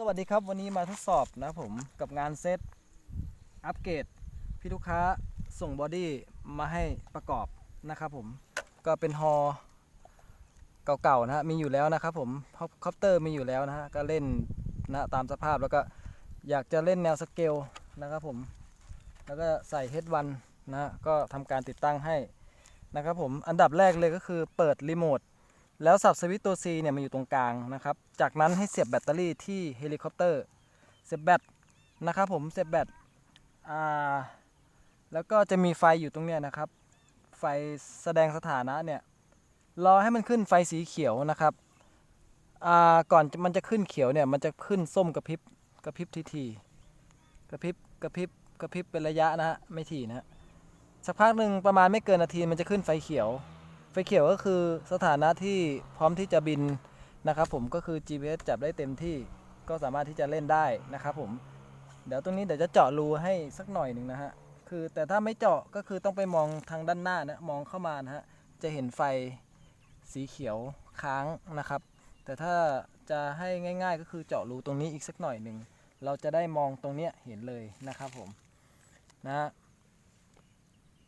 สวัสดีครับวันนี้มาทดสอบนะผมกับงานเซตอัปเกรดพี่ลูกค้าส่งบอดี้มาให้ประกอบนะครับผมก็เป็นฮอเก่าๆนะฮะมีอยู่แล้วนะครับผมคอปเตอร์มีอยู่แล้วนะฮะก็เล่นนะตามสภาพแล้วก็อยากจะเล่นแนวสเกลนะครับผมแล้วก็ใส่เฮดวันนะฮะก็ทำการติดตั้งให้นะครับผมอันดับแรกเลยก็คือเปิดรีโมท แล้วสับสวิตตัว C เนี่ยมันอยู่ตรงกลางนะครับ จากนั้นให้เสียบแบตเตอรี่ที่เฮลิคอปเตอร์ เสียบแบตนะครับผม เสียบแบต อ่า แล้วก็จะมีไฟอยู่ตรงเนี้ยนะครับ ไฟแสดงสถานะเนี่ย รอให้มันขึ้นไฟสีเขียวนะครับ อ่า ก่อนมันจะขึ้นเขียวเนี่ยมันจะขึ้นส้มกระพริบ กระพริบทีทีๆกระพริบ กระพริบ กระพริบเป็นระยะนะฮะ ไม่ถี่นะสักพักหนึ่งประมาณไม่เกินนาทีมันจะขึ้นไฟเขียว ไฟเขียวก็คือสถานะที่พร้อมที่จะบินนะครับผมก็คือ GPS จับได้เต็มที่ก็สามารถที่จะเล่นได้นะครับผมเดี๋ยวตรงนี้เดี๋ยวจะเจาะรูให้สักหน่อยหนึ่งนะฮะคือแต่ถ้าไม่เจาะก็คือต้องไปมองทางด้านหน้านะมองเข้ามานะฮะจะเห็นไฟสีเขียวค้างนะครับ แต่ถ้าจะให้ง่ายๆ ก็คือเจาะรูตรงนี้อีกสักหน่อยหนึ่งเราจะได้มองตรงเนี้ยเห็นเลยนะครับผมนะ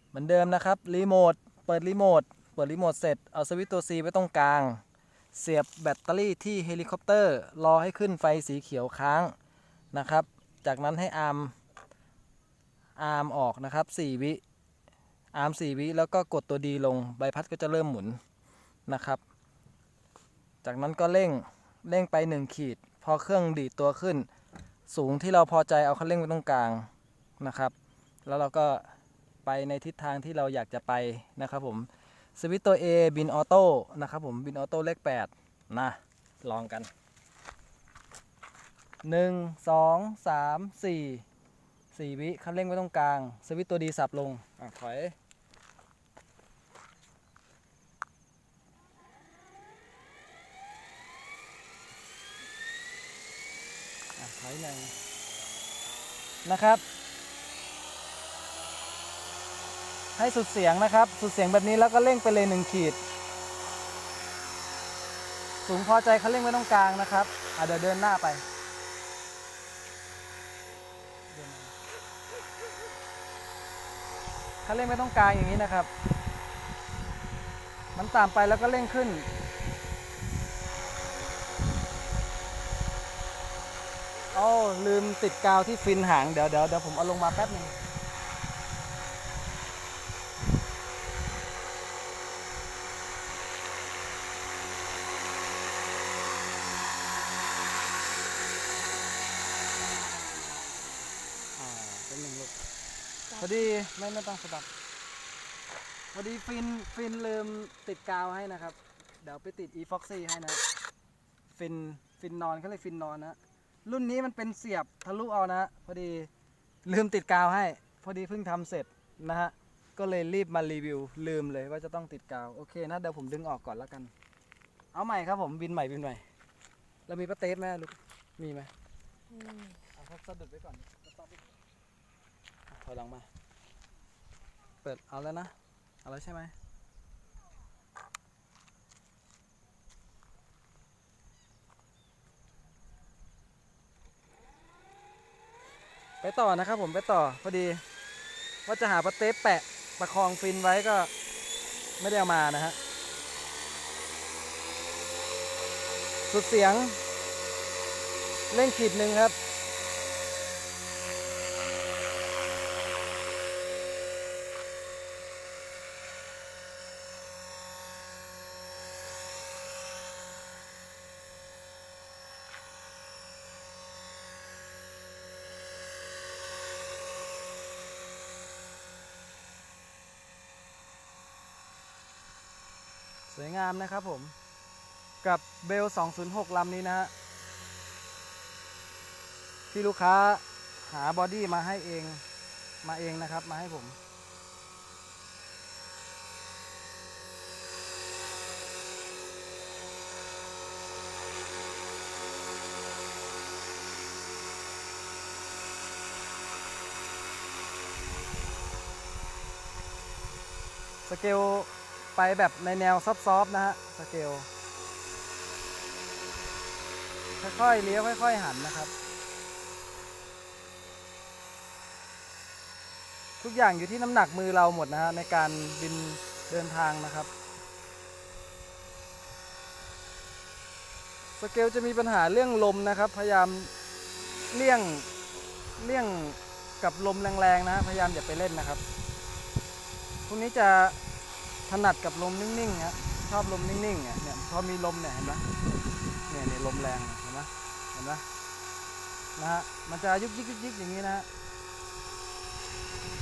เหมือนเดิมนะครับรีโมทเปิดรีโมท เปิดรีโมทเสร็จ เอาสวิตตัว C ไว้ตรงกลาง เสียบแบตเตอรี่ที่เฮลิคอปเตอร์ รอให้ขึ้นไฟสีเขียวค้างนะครับ จากนั้นให้อาร์มอาร์มออกนะครับ 4 วิอาร์ม4วิแล้วก็กดตัวดีลงใบพัดก็จะเริ่มหมุนนะครับ จากนั้นก็เร่งเร่งไป 1 ขีด พอเครื่องดีดตัวขึ้น สูงที่เราพอใจเอาคันเร่งไว้ตรงกลางนะครับ แล้วเราก็ไปในทิศทางที่เราอยากจะไปนะครับผม สวิตตัว A บินออโต้นะครับผมบินออโต้เลข8นะลองกัน 1 2 3 4 4 วิคันเร่งไว้ตรงกลาง สวิตตัวดีสับลงอะถอยอะถอยหนึ่งนะครับ ให้สุดเสียงนะครับ สุดเสียงแบบนี้แล้วก็เร่งไปเลยหนึ่งขีด สูงพอใจเขาเร่งไว้ตรงกลางนะครับอะเดี๋ยวเดินหน้าไปเขาเร่งไว้ตรงกลางอย่างนี้นะครับ มันต่ำไปแล้วก็เร่งขึ้นโอ้ลืมติดกาวที่ฟินหางเดี๋ยวเดี๋ยวเดี๋ยวผมเอาลงมาแป๊บหนึง อ่าเป็นหนึ่งลูกพ อดีไม่ไม่ต้องสตับพอดีฟินฟินลืมติดกาวให้นะครับ เดี๋ยวไปติด e f o x y ให้นะ ฟินฟินนอนเขาเรียกฟินนอนนะ รุ่นนี้มันเป็นเสียบทะลุเอานะพอดีลืมติดกาวให้ พอดีเพิ่งทำเสร็จนะฮะก็เลยรีบมารีวิว ลืมเลยว่าจะต้องติดกาวโอเคนะเดี๋ยวผมดึงออกก่อนแล้วกัน เอาใหม่ครับผมบินใหม่บินใหม่แล้วมีปะเตสไหมลูกมีไหมเอาพักสะดุดไว้ก่อนสต็อปไว้ก่อนอะ ถอยหลังมา เปิดเอาแล้วนะ เอาแล้วใช่ไหมไปต่อนะครับผมไปต่อพอดี ว่าจะหาปะเต๊ะแปะประคองฟินไว้ก็ไม่ได้เอามานะฮะ สุดเสียง เร่งขีดหนึ่งครับ สวยงามนะครับผม กับเบล 206 ลำนี้นะฮะ ที่ลูกค้าหาบอดี้มาให้เองมาเองนะครับมาให้ผม สเกล ไปแบบในแนวซอฟต์ๆนะฮะสเกลค่อยๆเลี้ยวค่อย ๆ หันนะครับ ทุกอย่างอยู่ที่น้ำหนักมือเราหมดนะฮะในการบินเดินทางนะครับสเกลจะมีปัญหาเรื่องลมนะครับ พยายามเลี่ยงเลี่ยงกับลมแรงๆนะฮะพยายามอย่าไปเล่นนะครับพวกนี้จะ ถนัดกับลมนิ่งๆฮะชอบลมนิ่งๆเนี่ยเนี่ยพอมีลมเนี่ยเห็นไหมเนี่ยเนี่ยลมแรงเห็นไหมเห็นไหมนะฮะมันจะยุกยิกยุกยิกอย่างนี้นะฮะ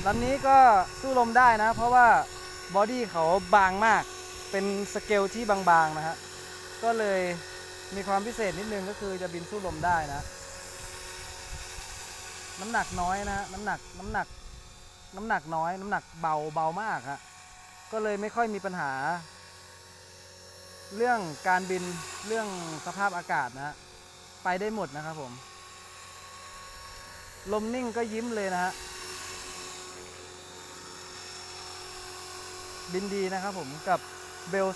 ลำนี้ก็สู้ลมได้นะ เพราะว่าบอดี้เขาบางมากเป็นสเกลที่บางๆนะฮะก็เลยมีความพิเศษนิดนึงก็คือจะบินสู้ลมได้นะ น้ำหนักน้อยนะฮะน้ำหนักน้ำหนัก น้ำหนักน้อย น้ำหนักเบาเบามากฮะ ก็เลยไม่ค่อยมีปัญหา เรื่องการบินเรื่องสภาพอากาศนะฮะไปได้หมดนะครับผม ลมนิ่งก็ยิ้มเลยนะฮะบินดีนะครับผมกับเบล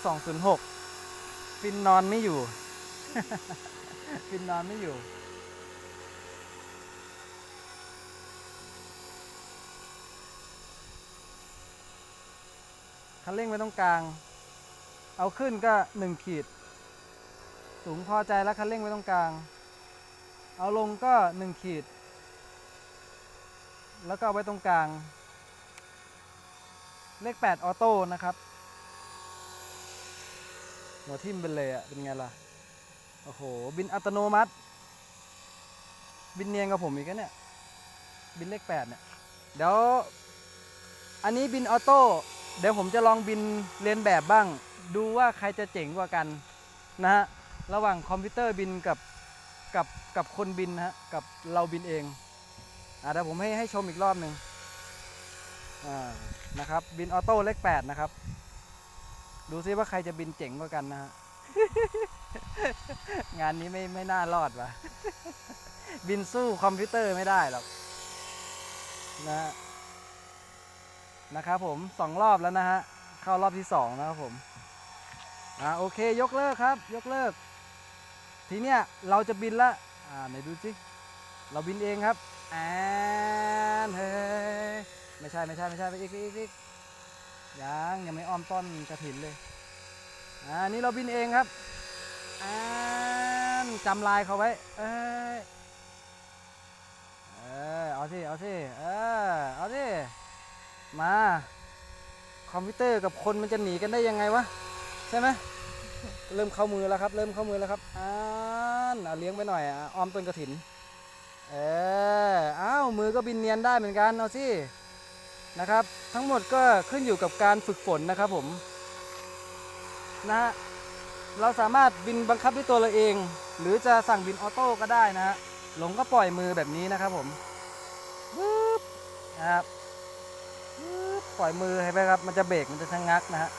206 ฟินนอนไม่อยู่ ฟินนอนไม่อยู่ คันเร่งไว้ตรงกลาง เอาขึ้นก็หนึ่งขีด สูงพอใจแล้วคันเร่งไว้ตรงกลาง เอาลงก็หนึ่งขีด แล้วก็เอาไว้ตรงกลาง เลข 8 ออโต้นะครับ หัวทิ่มเป็นเลยอะเป็นไงล่ะ โอ้โห บินอัตโนมัติ บินเนียนกับผมอีกแล้วเนี่ย บินเลข 8 เนี่ย เดี๋ยว อันนี้บินออโต้ เดี๋ยวผมจะลองบินเรียนแบบบ้าง ดูว่าใครจะเจ๋งกว่ากันนะฮะระหว่างคอมพิวเตอร์บินกับกับกับคนบินนะฮะกับเราบินเองอ่าเดี๋ยวผมให้ให้ชมอีกรอบหนึ่งอ่านะครับบินออโต้เลขแปดนะครับ ดูซิว่าใครจะบินเจ๋งกว่ากันนะฮะงานนี้ไม่ไม่น่ารอดว่ะ บินสู้คอมพิวเตอร์ไม่ได้หรอกนะฮะ นะครับผมสองรอบแล้วนะฮะ เข้ารอบที่สองนะครับผม อ่าโอเคยกเลิกครับ ยกเลิก ทีเนี้ยเราจะบินละ อ่าไหนดูสิเราบินเองครับแอนเฮ้ยไม่ใช่ไม่ใช่ไม่ใช่ไปอีกอีกอีกยังยังไม่อ้อมต้นกระถินเลย อ่านี่เราบินเองครับแอนจำลายเขาไว้ เอ้ยเออเอาสิเอาสิเออเอาสิ มา คอมพิวเตอร์กับคนมันจะหนีกันได้ยังไงวะ ใช่ไหมเริ่มเข้ามือแล้วครับ เริ่มเข้ามือแล้วครับอ่านเอาเลี้ยงไปหน่อยอออมต้นกระถิน เอออ้าวมือก็บินเนียนได้เหมือนกันเอาสินะครับ ทั้งหมดก็ขึ้นอยู่กับการฝึกฝนนะครับผมนะฮะเราสามารถบินบังคับด้วยตัวเราเอง หรือจะสั่งบินออโต้ก็ได้นะฮะหลงก็ปล่อยมือแบบนี้นะครับผมปึ๊บนะครับ ปล่อยมือให้ไปครับ มันจะเบรกมันจะชะงงักนะฮะ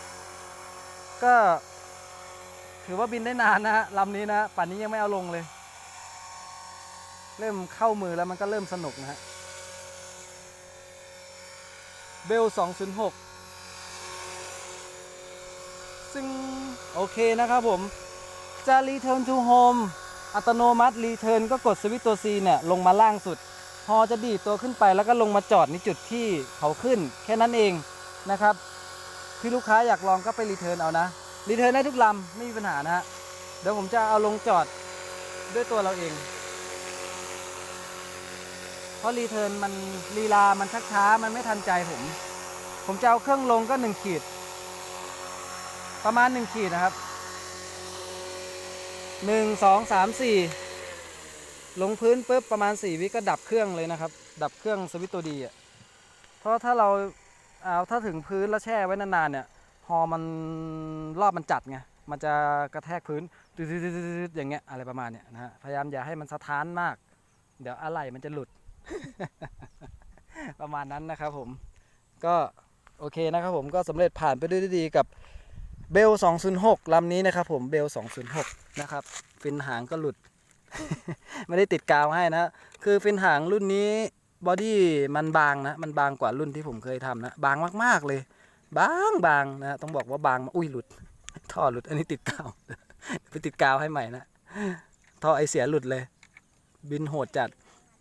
ก็ถือว่าบินได้นานนะฮะลำนี้นะป่านนี้ยังไม่เอาลงเลย เริ่มเข้ามือแล้วมันก็เริ่มสนุกนะฮะ เบล 206 ซึ่งโอเคนะครับผม จะ Return to Home อัตโนมัติ Return ก็กดสวิตตัว C เนี่ย ลงมาล่างสุด อจะดีดตัวขึ้นไปแล้วก็ลงมาจอดในจุดที่เขาขึ้น แค่นั้นเองนะครับ ที่ลูกค้าอยากลองก็ไปรีเทิร์นเอานะรีเทิร์นได้ทุกลำไม่มีปัญหานะฮะเดี๋ยวผมจะเอาลงจอดด้วยตัวเราเอง เพราะรีเทิร์นมันลีลา มันชักช้า มันไม่ทันใจผม ผมจะเอาเครื่องลงก็หนึ่งขีด ประมาณหนึ่งขีดนะครับหนึ่งสองสามสี่ ลงพื้นปุ๊บประมาณ 4 วิก็ดับเครื่องเลยนะครับ ดับเครื่องสวิตตัวดีอะเพราะถ้าเราเอาถ้าถึงพื้นแล้วแช่ไว้นานๆเนี่ยฮอมันรอบมันจัดไงมันจะกระแทกพื้นตึ๊ดๆอย่างเงี้ยอะไรประมาณเนี้ยนะฮะพยายามอย่าให้มันสะท้านมาก เดี๋ยวอะไหล่มันจะหลุด ประมาณนั้นนะครับผมก็โอเคนะครับผมก็สำเร็จผ่านไปด้วยดีกับเบล 206ลำนี้นะครับผมเบล 206 นะครับ ฟินหางก็หลุด ไม่ได้ติดกาวให้นะ คือฟินหางรุ่นนี้บอดี้มันบางนะ มันบางกว่ารุ่นที่ผมเคยทำนะ บางมากๆเลย บางบางนะ ต้องบอกว่าบางมาอุ้ยหลุด ท่อหลุด อันนี้ติดกาว ไปติดกาวให้ใหม่นะ ท่อไอเสียหลุดเลย บินโหดจัด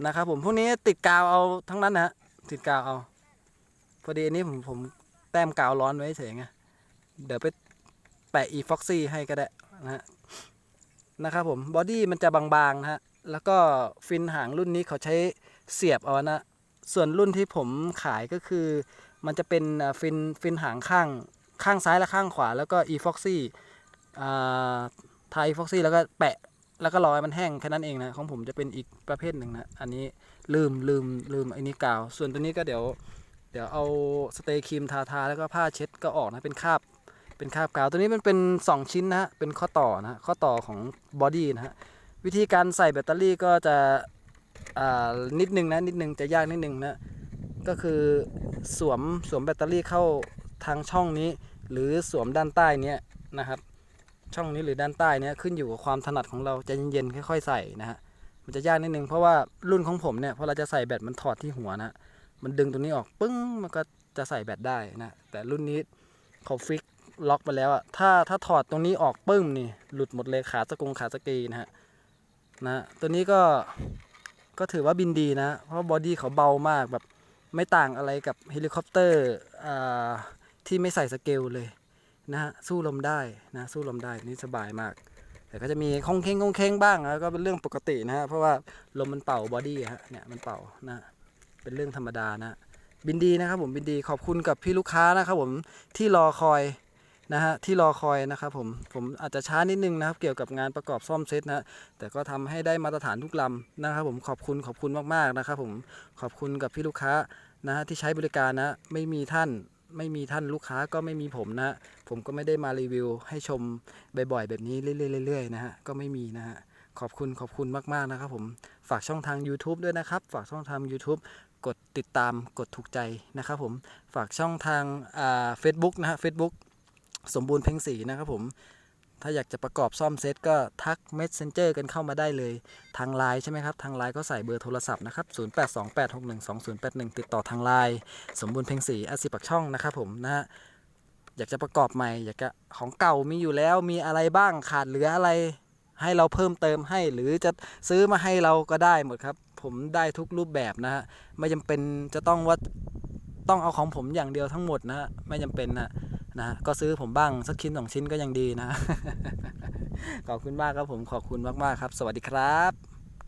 นะครับผม พวกนี้ติดกาวเอาทั้งนั้นนะฮะติดกาวเอา พอดีอันนี้ผมผมแต้มกาวร้อนไว้เฉยไง เดี๋ยวไปแปะอีฟ็อกซี่ให้ก็ได้นะฮะ นะครับผมบอดี้มันจะบางๆนะฮะแล้วก็ฟินหางรุ่นนี้เขาใช้เสียบเอานะส่วนรุ่นที่ผมขายก็คือ มันจะเป็นฟินฟินหางข้างข้างซ้ายและข้างขวา แล้วก็อีฟ็อกซี่ทายอีฟ็อกซี่แล้วก็แปะแล้วก็รอให้มันแห้งแค่นั้นเองนะของผมจะเป็นอีกประเภทหนึ่งนะ อันนี้ลืมลืมลืมไอ้นี้กาว ส่วนตัวนี้ก็เดี๋ยว เดี๋ยวเอาสเตย์ครีมทาทาแล้วก็ผ้าเช็ดก็ออกนะเป็นคราบ เป็นคาบกาว ตัวนี้มันเป็น 2 ชิ้นนะฮะ เป็นข้อต่อนะฮะ ข้อต่อของบอดี้นะฮะ วิธีการใส่แบตเตอรี่ก็จะอ่านิดนึงนะ นิดนึง จะยากนิดนึงนะ ก็คือสวมสวมแบตเตอรี่เข้าทางช่องนี้ หรือสวมด้านใต้เนี้ยนะครับ ช่องนี้หรือด้านใต้เนี้ยขึ้นอยู่กับความถนัดของเราใจเย็นๆค่อย ๆ ใส่นะฮะ มันจะยากนิดนึงเพราะว่ารุ่นของผมเนี่ยพอเราจะใส่แบตมันถอดที่หัวนะ มันดึงตรงนี้ออกปึ้งมันก็จะใส่แบตได้นะ แต่รุ่นนี้เขาฟิก ล็อกไปแล้วอะถ้าถ้าถอดตรงนี้ออกปึ้มนี่หลุดหมดเลยขาสกงขาสกีนะฮะนะตัวนี้ก็ก็ถือว่าบินดีนะ เพราะบอดี้เขาเบามากแบบไม่ต่างอะไรกับเฮลิคอปเตอร์อ่าที่ไม่ใส่สเกลเลยนะฮะสู้ลมได้นะสู้ลมได้นี่สบายมาก แต่ก็จะมีคงเคงคงเคงบ้างนะก็เป็นเรื่องปกตินะฮะเพราะว่าลมมันเป่าบอดี้ฮะเนี่ยมันเป่านะเป็นเรื่องธรรมดานะบินดีนะครับผมบินดีขอบคุณกับพี่ลูกค้านะครับผมที่รอคอย นะฮะที่รอคอยนะครับผมผมอาจจะช้านิดนึงนะครับ เกี่ยวกับงานประกอบซ่อมเซตนะแต่ก็ทำให้ได้มาตรฐานทุกลำนะครับ ผมขอบคุณขอบคุณมากๆนะครับ ผมขอบคุณกับพี่ลูกค้านะฮะที่ใช้บริการนะไม่มีท่านไม่มีท่านลูกค้าก็ไม่มีผมนะผมก็ไม่ได้มารีวิว ให้ชมบ่อยๆแบบนี้เรื่อยๆเรื่อยๆนะฮะก็ไม่มีนะฮะขอบคุณขอบคุณมากๆนะครับผมฝากช่องทาง YouTube ด้วยนะครับ ฝากช่องทาง YouTube กดติดตามกดถูกใจนะครับผมฝากช่องทางเฟซบุ๊กนะฮะเฟซบุ๊ก สมบูรณ์เพ่งสีนะครับผม ถ้าอยากจะประกอบซ่อมเซตก็ทัก Messenger กันเข้ามาได้เลย ทางไลน์ใช่ไหมครับ ทางไลน์ก็ใส่เบอร์โทรศัพท์นะครับ 0828612081 ติดต่อทางไลน์สมบูรณ์เพ่งสีอาสิปักช่องนะครับผมนะฮะอยากจะประกอบใหม่ อยากจะของเก่ามีอยู่แล้วมีอะไรบ้างขาดเหลืออะไรให้เราเพิ่มเติมให้หรือจะซื้อมาให้เราก็ได้หมดครับ ผมได้ทุกรูปแบบนะฮะไม่จำเป็นจะต้องว่าต้องเอาของผมอย่างเดียวทั้งหมดนะฮะไม่จำเป็นนะ นะ ก็ซื้อผมบ้างสักชิ้นสองชิ้นก็ยังดีนะ ขอบคุณมากครับผมขอบคุณมากๆครับ สวัสดีครับ